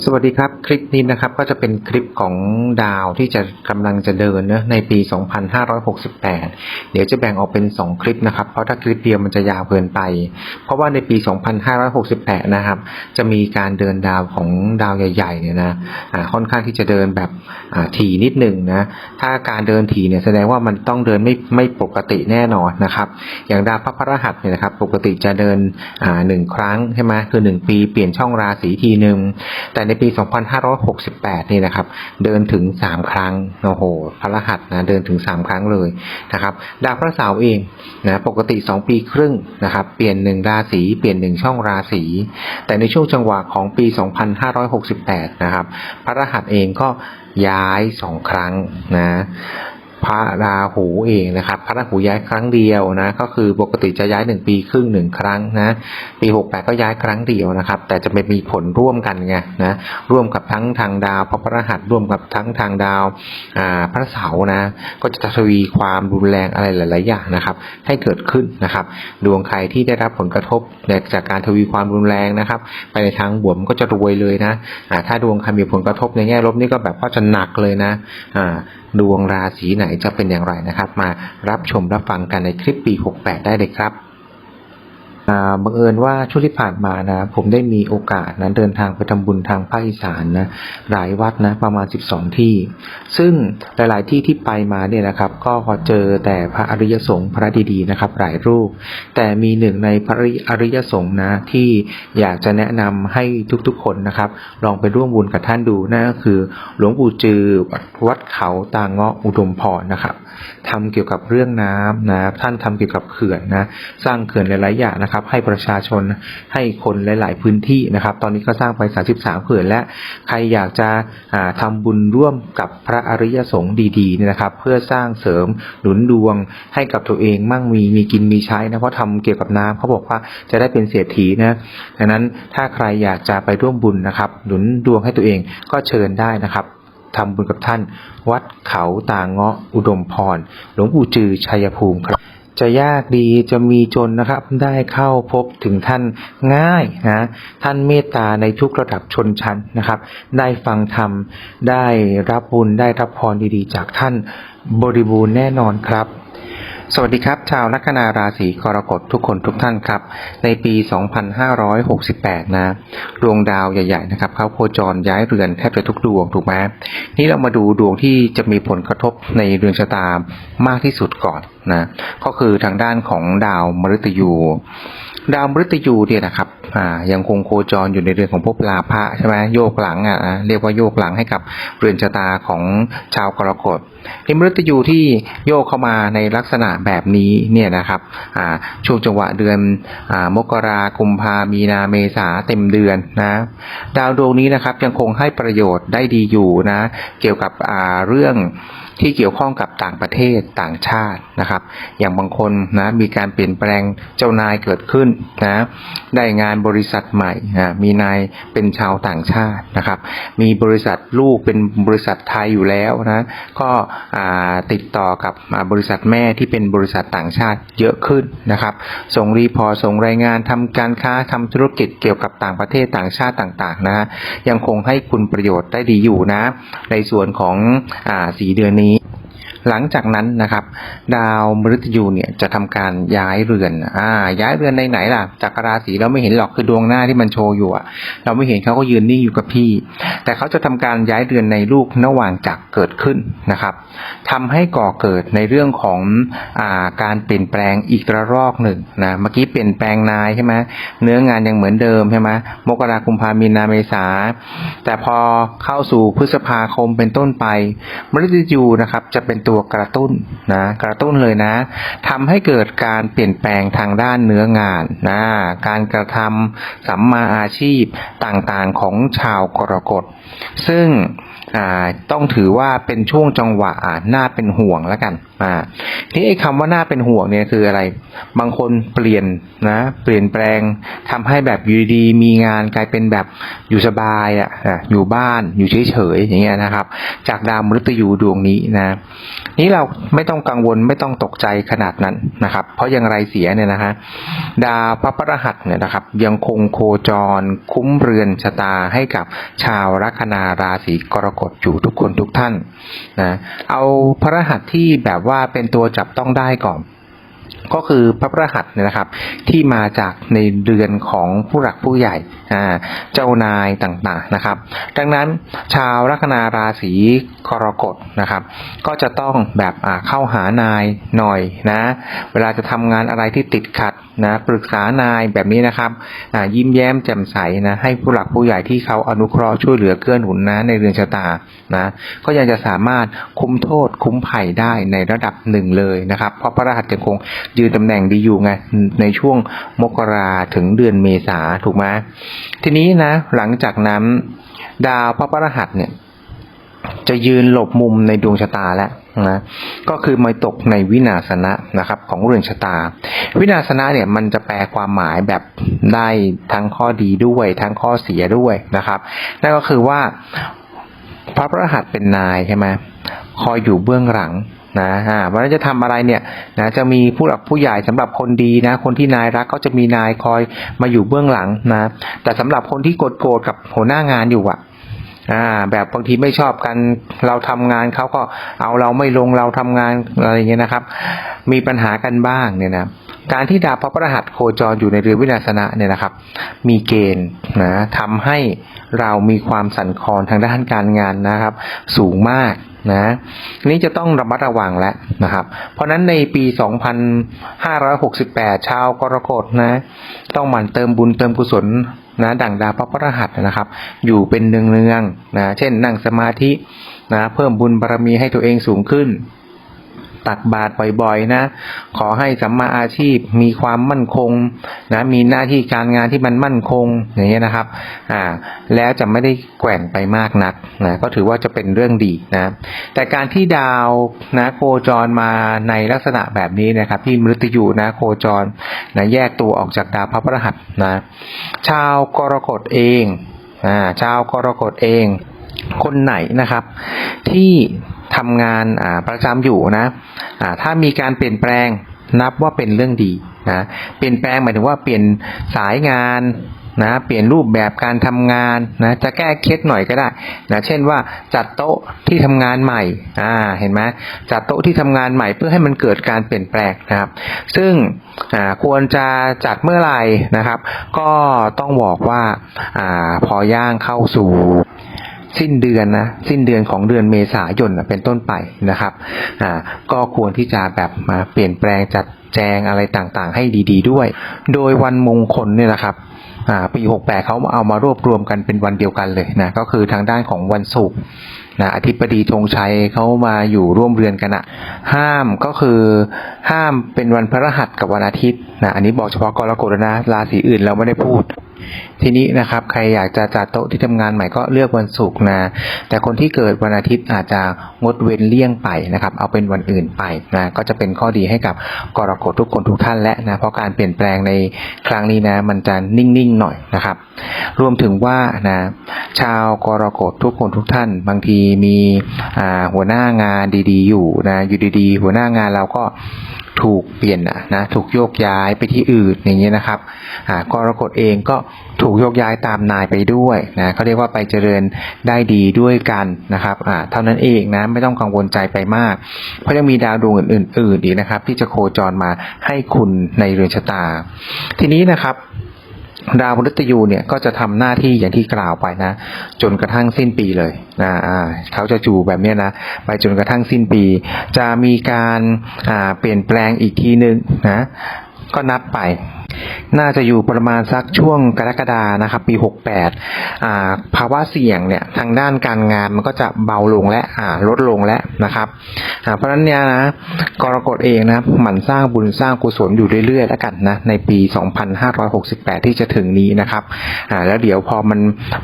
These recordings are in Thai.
สวัสดีครับ คลิปนี้นะครับก็จะเป็นคลิปของดาวที่จะกำลังจะเดินเนะในปี 2568 เดี๋ยวจะแบ่งออกเป็น 2 คลิปนะครับ เพราะถ้าคลิปเดียวมันจะยาวเกินไป เพราะว่าในปี 2568 นะครับ จะมีการเดินดาวของดาวใหญ่ๆเนี่ยนะอ่าค่อนข้างที่จะเดินแบบอ่าถี่นิดหนึ่งนะถ้าการเดินถี่เนี่ยแสดงว่ามันต้องเดินไม่ไม่ปกติแน่นอนนะครับ อย่างดาวพระพฤหัสเนี่ยนะครับปกติจะเดินอ่าหนึ่งครั้งใช่ไหมคือ 1 ปีเปลี่ยนช่องราศีทีหนึ่งแต่ในในปี 2568 นี่นะครับ เดินถึง 3 ครั้งโอ้โหพระรหัสนะเดินถึง 3 ครั้งเลยนะครับดาวพระเสาร์เองนะปกติ 2 ปีครึ่งนะครับ เปลี่ยน 1 ราศีเปลี่ยน 1 ช่องราศีแต่ในช่วงจังหวะของปี 2568 นะครับ พระรหัสเองก็ย้าย 2 ครั้งนะ พระราหูเองนะครับ พระราหูย้ายครั้งเดียวนะ ก็คือปกติจะย้ายหนึ่งปีครึ่งหนึ่งครั้งนะ ปีหกแปดก็ย้ายครั้งเดียวนะครับ แต่จะไม่มีผลร่วมกันไงนะ ร่วมกับทั้งทางดาวพระพฤหัสร่วมกับทั้งทางดาวพระเสาร์นะ ก็จะทวีความรุนแรงอะไรหลาย ๆ อย่างนะครับ ให้เกิดขึ้นนะครับ ดวงใครที่ได้รับผลกระทบจากการทวีความรุนแรงนะครับ ไปในทางบวมก็จะรวยเลยนะถ้าดวงใครมีผลกระทบในแง่ลบนี่ก็แบบว่าจะหนักเลยนะ อ่า ดวงราศีไหนจะเป็นอย่างไรนะครับ มารับชมรับฟังกันในคลิปปี 68 ได้เลยครับ บังเอิญว่าช่วงที่ผ่านมานะ ผมได้มีโอกาสนะเดินทางไปทำบุญทางภาคอีสานนะหลายวัดนะประมาณ 12 ที่ ซึ่งหลาย ๆ ที่ที่ไปมาเนี่ยนะครับ ก็พอเจอแต่พระอริยสงฆ์พระดี ๆ นะครับ หลายรูป แต่มีหนึ่งในพระอริยสงฆ์นะที่อยากจะแนะนำให้ทุก ๆ คนนะครับ ลองไปร่วมบุญกับท่านดูนั่นก็คือ หลวงปู่จือวัดเขาตางเงาะอุดมพรนะครับ ทำเกี่ยวกับเรื่องน้ำนะท่านทำเกี่ยวกับเขื่อนนะสร้างเขื่อนหลายๆอย่างนะครับ ให้ประชาชนให้คนหลาย ๆ พื้นที่นะครับ ตอนนี้ก็สร้างไป 33 เขื่อนและใครอยากจะอ่าทำบุญร่วมกับพระอริยสงฆ์ดีๆเนี่ยนะครับ เพื่อสร้างเสริมหนุนดวงให้กับตัวเองมั่งมีมีกินมีใช้นะเพราะทำเกี่ยวกับน้ำเขาบอกว่าจะได้เป็นเศรษฐีนะดังนั้นถ้าใครอยากจะไปร่วมบุญนะครับ หนุนดวงให้ตัวเองก็เชิญได้นะครับ ทำบุญกับท่าน วัดเขาตางเงาะอุดมพร หลวงปู่จือชัยภูมิครับ จะยากดีจะมีจนนะครับ ได้เข้าพบถึงท่านง่ายนะท่านเมตตาในทุกระดับชนชั้นนะครับ ได้ฟังธรรม ได้รับบุญได้รับพรดีๆ จากท่านบริบูรณ์แน่นอนครับ สวัสดีครับ ชาวลัคนาราศีกรกฎทุกคนทุกท่านครับ ในปี 2568 นะดวงดาวใหญ่ ๆ นะครับ เขาโคจรย้ายเรือนแทบจะทุกดวงถูกไหมนี่เรามาดูดวงที่จะมีผลกระทบในเรือนชะตามากที่สุดก่อนนะก็คือทางด้านของดาวมฤตยู ดาวมฤตยูเนี่ยนะครับอ่ายังคงโคจรอยู่ในเรือนของภพลาภะใช่ไหมโยกหลังอะนะเรียกว่าโยกหลังให้กับเรือนชะตาของชาวกรกฎในมฤตยูที่โยกเข้ามาในลักษณะแบบนี้เนี่ยนะครับอ่าช่วงจังหวะเดือนอ่ามกรากุมภามีนาเมษาเต็มเดือนนะดาวดวงนี้นะครับยังคงให้ประโยชน์ได้ดีอยู่นะ เกี่ยวกับอ่าเรื่อง ที่เกี่ยวข้องกับต่างประเทศต่างชาตินะครับ อย่างบางคนนะมีการเปลี่ยนแปลงเจ้านายเกิดขึ้นนะได้งานบริษัทใหม่นะมีนายเป็นชาวต่างชาตินะครับ มีบริษัทลูกเป็นบริษัทไทยอยู่แล้วนะก็ติดต่อกับบริษัทแม่ที่เป็นบริษัทต่างชาติเยอะขึ้นนะครับส่งรีพอร์ตส่งรายงานทำการค้าทำธุรกิจเกี่ยวกับต่างประเทศต่างชาติต่างๆนะยังคงให้คุณประโยชน์ได้ดีอยู่นะ ในส่วนของอ่าสีเดือนนี้ หลังจากนั้นนะครับ ดาวมฤตยูเนี่ยจะทำการย้ายเรือนอ่าย้ายเรือนในไหนล่ะจากราศีเราไม่เห็นหรอกคือดวงหน้าที่มันโชว์อยู่อะเราไม่เห็นเขาก็ยืนนิ่งอยู่กับที่ แต่เขาจะทำการย้ายเรือนในลูกนว่างจักรเกิดขึ้นนะครับทำให้ก่อเกิดในเรื่องของอ่าการเปลี่ยนแปลงอีกระลอกหนึ่งนะเมื่อกี้เปลี่ยนแปลงนายใช่ไหมเนื้องานยังเหมือนเดิมใช่ไหมมกราคุมพามีนาเมษา แต่พอเข้าสู่พฤษภาคมเป็นต้นไปมฤตยูนะครับจะเป็นตัวกระตุ้นนะกระตุ้นเลยนะทำให้เกิดการเปลี่ยนแปลงทางด้านเนื้องานนะการกระทำสัมมาอาชีพต่างๆของชาวกรกฎ ซึ่งต้องถือว่าเป็นช่วงจังหวะน่าเป็นห่วงแล้วกันทีนี้ไอ้คำว่าน่าเป็นห่วงเนี่ยคืออะไร บางคนเปลี่ยนนะเปลี่ยนแปลงทำให้แบบอยู่ดีๆมีงานกลายเป็นแบบอยู่สบายอะอะอยู่บ้านอยู่เฉยๆอย่างเงี้ยนะครับ จากดาวมฤตยูดวงนี้นะนี้เราไม่ต้องกังวลไม่ต้องตกใจขนาดนั้นนะครับ เพราะอย่างไรเสียเนี่ยนะฮะดาวพระพฤหัสเนี่ยนะครับ ยังคงโคจร คุ้มเรือนชะตาให้กับชาวลัคนาราศีกรกฎอยู่ทุกคนทุกท่านนะเอาพระรหัสที่แบบว่าเป็นตัวจับต้องได้ก่อน ก็คือพระพฤหัสเนี่ยนะครับ ที่มาจากในเดือนของผู้หลักผู้ใหญ่อ่าเจ้านายต่างๆนะครับ ดังนั้นชาวลัคนาราศีกรกฎนะครับ ก็จะต้องแบบเข้าหานายหน่อยนะ เวลาจะทำงานอะไรที่ติดขัดนะปรึกษานายแบบนี้นะครับยิ้มแย้มแจ่มใสนะให้ผู้หลักผู้ใหญ่ที่เขาอนุเคราะห์ช่วยเหลือเกื้อหนุนนะในเรือนชะตานะก็ยังจะสามารถคุ้มโทษคุ้มภัยได้ในระดับหนึ่งเลยนะครับเพราะพระรหัสยังคงยืนตำแหน่งดีอยู่ไงในช่วงมกราถึงเดือนเมษาถูกไหมทีนี้นะหลังจากนั้นดาวพระพฤหัสเนี่ย จะยืนหลบมุมในดวงชะตาแล้วนะก็คือมาตกในวินาศนะนะครับ ของเรือนชะตา วินาศนะเนี่ยมันจะแปลความหมายแบบได้ทั้งข้อดีด้วยทั้งข้อเสียด้วยนะครับ นั่นก็คือว่าพระพระหัสเป็นนายใช่ไหมคอยอยู่เบื้องหลังนะฮะวันนั้นจะทำอะไรเนี่ยนะจะมีผู้หลักผู้ใหญ่สำหรับคนดีนะ คนที่นายรักก็จะมีนายคอยมาอยู่เบื้องหลังนะ แต่สำหรับคนที่โกรธกับหัวหน้างานอยู่อะ อ่าแบบบางทีไม่ชอบกันเราทำงานเขาก็เอาเราไม่ลงเราทำงานอะไรอย่างเงี้ยนะครับ มีปัญหากันบ้างเนี่ยนะการที่ดาวพระพฤหัสโคจรอยู่ในเรือนวินาศนะเนี่ยนะครับ มีเกณฑ์นะทำให้เรามีความสั่นคลอนทางด้านการงานนะครับ สูงมากนะนี่จะต้องระมัดระวังแล้วนะครับ เพราะฉะนั้นในปี 2568 ชาวกรกฎนะ ต้องหมั่นเติมบุญเติมกุศล นะดั่งดาวพระพรหัสนะครับ อยู่เป็นเนืองๆนะเช่นนั่งสมาธินะเพิ่มบุญบารมีให้ตัวเองสูงขึ้น ตักบาตรบ่อยๆนะ ขอให้สัมมาอาชีพมีความมั่นคงนะมีหน้าที่การงานที่มันมั่นคงอย่างเงี้ยนะครับอ่าแล้วจะไม่ได้แกว่งไปมากนักนะก็ถือว่าจะเป็นเรื่องดีนะแต่การที่ดาวนะโคจรมาในลักษณะแบบนี้นะครับที่มฤตยูนะโคจรนะแยกตัวออกจากดาวพระพฤหัสนะชาวกรกฎเองอ่าชาวกรกฎเองคนไหนนะครับ ที่ ทำงานอ่าประจำอยู่นะอ่าถ้ามีการเปลี่ยนแปลงนับว่าเป็นเรื่องดีนะเปลี่ยนแปลงหมายถึงว่าเปลี่ยนสายงานนะเปลี่ยนรูปแบบการทำงานนะจะแก้เคล็ดหน่อยก็ได้นะเช่นว่าจัดโต๊ะที่ทำงานใหม่อ่าเห็นไหมจัดโต๊ะที่ทำงานใหม่เพื่อให้มันเกิดการเปลี่ยนแปลงนะครับ ซึ่งอ่าควรจะจัดเมื่อไหร่นะครับ ก็ต้องบอกว่าอ่าพอย่างเข้าสู่ สิ้นเดือนนะสิ้นเดือนของเดือนเมษายนเป็นต้นไปนะครับอ่าก็ควรที่จะแบบมาเปลี่ยนแปลงจัดแจงอะไรต่างๆ ให้ดี ๆ ด้วย โดยวันมงคลเนี่ยนะครับอ่าปี 68เขาเอามารวบรวมกันเป็นวันเดียวกันเลยนะก็คือทางด้านของวันศุกร์ นะอธิบดีธงชัยเขามาอยู่ร่วมเรือนกันอะห้ามก็คือห้ามเป็นวันพฤหัสกับวันอาทิตย์นะอันนี้บอกเฉพาะกรกฎนะราศีอื่นเราไม่ได้พูด ทีนี้นะครับใครอยากจะจัดโต๊ะที่ทำงานใหม่ก็เลือกวันศุกร์นะแต่คนที่เกิดวันอาทิตย์อาจจะงดเว้นเลี่ยงไปนะครับ เอาเป็นวันอื่นไปนะก็จะเป็นข้อดีให้กับกรกฎทุกคนทุกท่านและนะเพราะการเปลี่ยนแปลงในครั้งนี้นะมันจะนิ่งๆหน่อยนะครับ รวมถึงว่านะชาวกรกฎทุกคนทุกท่าน บางทีมีหัวหน้างานดีๆ อยู่นะอยู่ดีๆ หัวหน้างานเราก็ถูกเปลี่ยนนะนะถูกโยกย้ายไปที่อื่นอย่างเงี้ยนะครับอ่ากรกฎเองก็ถูกโยกย้ายตามนายไปด้วยนะเขาเรียกว่าไปเจริญได้ดีด้วยกันนะครับอ่าเท่านั้นเองนะไม่ต้องกังวลใจไปมาก เพราะยังมีดาวดวงอื่นๆอีกนะครับ ที่จะโคจรมาให้คุณในเรือนชะตา ทีนี้นะครับ ดาวพฤตยูเนี่ยก็จะทำหน้าที่อย่างที่กล่าวไปนะ จนกระทั่งสิ้นปีเลยนะเขาจะจูแบบนี้นะไปจนกระทั่งสิ้นปี จะมีการเปลี่ยนแปลงอีกทีนึงนะก็นับไป น่าจะอยู่ประมาณสักช่วงกรกฎานะครับปี 68อ่าภาวะเสี่ยงเนี่ยทางด้านการงานมันก็จะเบาลงและอ่าลดลงแล้วนะครับอ่าเพราะฉะนั้นเนี่ยนะกรกฎเองนะหมั่นสร้างบุญสร้างกุศลอยู่เรื่อยๆแล้วกันนะในปี 2568 ที่จะถึงนี้นะครับอ่าแล้วเดี๋ยวพอมัน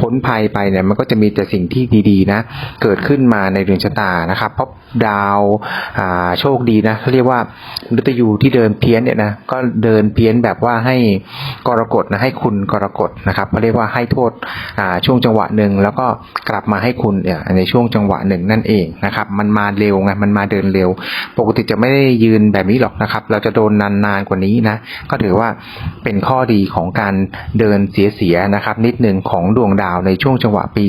พ้นภัยไปเนี่ยมันก็จะมีแต่สิ่งที่ดีๆนะเกิดขึ้นมาในเรือนชะตานะครับเพราะดาวอ่าโชคดีนะเขาเรียกว่าดวยูที่เดินเพี้ยนเนี่ยนะก็เดินเพี้ยนแบบว่าาให้กรกฎนะให้คุณกรกฎนะครับเขาเรียกว่าให้โทษอ่าช่วงจังหวะหนึ่งแล้วก็กลับมาให้คุณเนี่ยในช่วงจังหวะหนึ่งนั่นเองนะครับ มันมาเร็วไงมันมาเดินเร็ว ปกติจะไม่ได้ยืนแบบนี้หรอกนะครับ เราจะโดนนานๆกว่านี้นะก็ถือว่าเป็นข้อดีของการเดินเสียๆนะครับ นิดหนึ่งของดวงดาวในช่วงจังหวะปี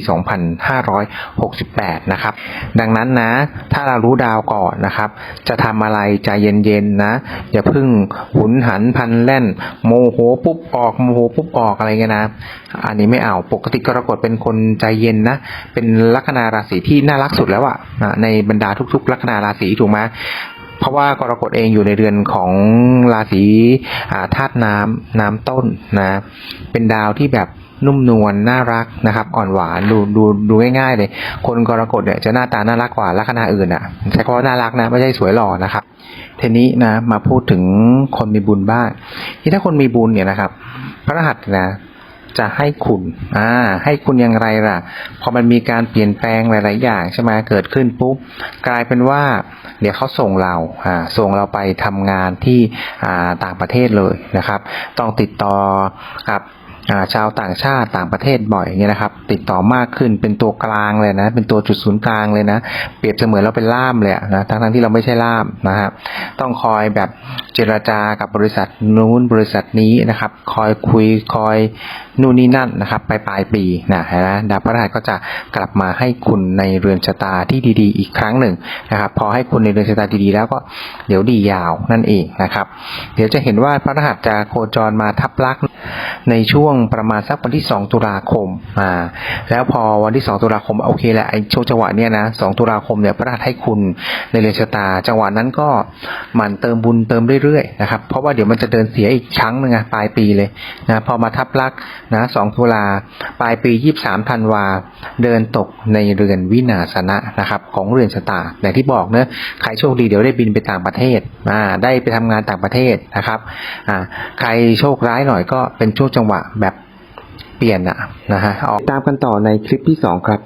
2568 นะครับ ดังนั้นนะ ถ้าเรารู้ดาวก่อนนะครับ จะทำอะไรใจเย็นๆนะ อย่าพึ่งหุนหันพันแล่นโมโหปุ๊บออกโมโหปุ๊บออกอะไรเงี้ยนะ อันนี้ไม่เอาปกติกรกฎเป็นคนใจเย็นนะ เป็นลัคนาราศีที่น่ารักสุดแล้วอะในบรรดาทุก ๆ ลัคนาราศีถูกไหมเพราะว่ากรกฎเองอยู่ในเรือนของราศีธาตุน้ำน้ำต้นนะ เป็นดาวที่แบบ นุ่มนวลน่ารักนะครับ อ่อนหวานดูดูดูง่ายๆเลย คนกรกฎเนี่ยจะหน้าตาน่ารักกว่าลัคนาอื่นอะใช้คำว่าน่ารักนะ ไม่ใช่สวยหล่อนะครับทีนี้นะมาพูดถึงคนมีบุญบ้างที่ถ้าคนมีบุญเนี่ยนะครับ พระรหัสนะจะให้คุณอ่าให้คุณอย่างไรล่ะ พอมันมีการเปลี่ยนแปลงหลาย ๆ อย่างใช่ไหมเกิดขึ้นปุ๊บกลายเป็นว่า เดี๋ยวเขาส่งเราอ่าส่งเราไปทำงานที่อ่าต่างประเทศเลยนะครับ ต้องติดต่อกับ ชาวต่างชาติต่างประเทศบ่อยอย่างเงี้ยนะครับ ติดต่อมากขึ้นเป็นตัวกลางเลยนะ เป็นตัวจุดศูนย์กลางเลยนะ เปรียบเสมือนเราเป็นล่ามเลยอะนะทั้งๆที่เราไม่ใช่ล่ามนะครับ ต้องคอยแบบเจรจากับบริษัทนู้นบริษัทนี้นะครับ คอยคุยคอยนู่นนี่นั่นนะครับไปปลายปีนะฮะดาวพฤหัสก็จะกลับมาให้คุณในเรือนชะตาที่ดี ๆ อีกครั้งหนึ่งนะครับ พอให้คุณในเรือนชะตาดีๆ แล้วก็เดี๋ยวดียาวนั่นเองนะครับ เดี๋ยวจะเห็นว่าพระรหัสจะโคจรมาทับลักษ ในช่วงประมาณสักวันที่ 2 ตุลาคมอ่าแล้วพอวันที่ 2 ตุลาคมโอเคแหละไอ้ช่วงจังหวะเนี้ยนะ2ตุลาคมเนี่ยพระรหัสให้คุณในเรือนชะตา จังหวะนั้นก็หมั่นเติมบุญเติมเรื่อยๆนะครับเพราะว่าเดี๋ยวมันจะเดินเสียอีกครั้งหนึงอะปลายปีเลยนะพอมาทับลักนะ2ตุลาปลายปี 23ธันวาเดินตกในเรือนวินาศนะนะครับของเรือนชะตาอย่างที่บอกเนะใครโชคดีเดี๋ยวได้บินไปต่างประเทศอ่าได้ไปทำงานต่างประเทศนะครับอ่าใครโชคร้ายหน่อยก็เป็นช่วงจังหวะแบบเปลี่ยนอะนะฮะออกตามกันต่อในคลิปที่ 2 ครับ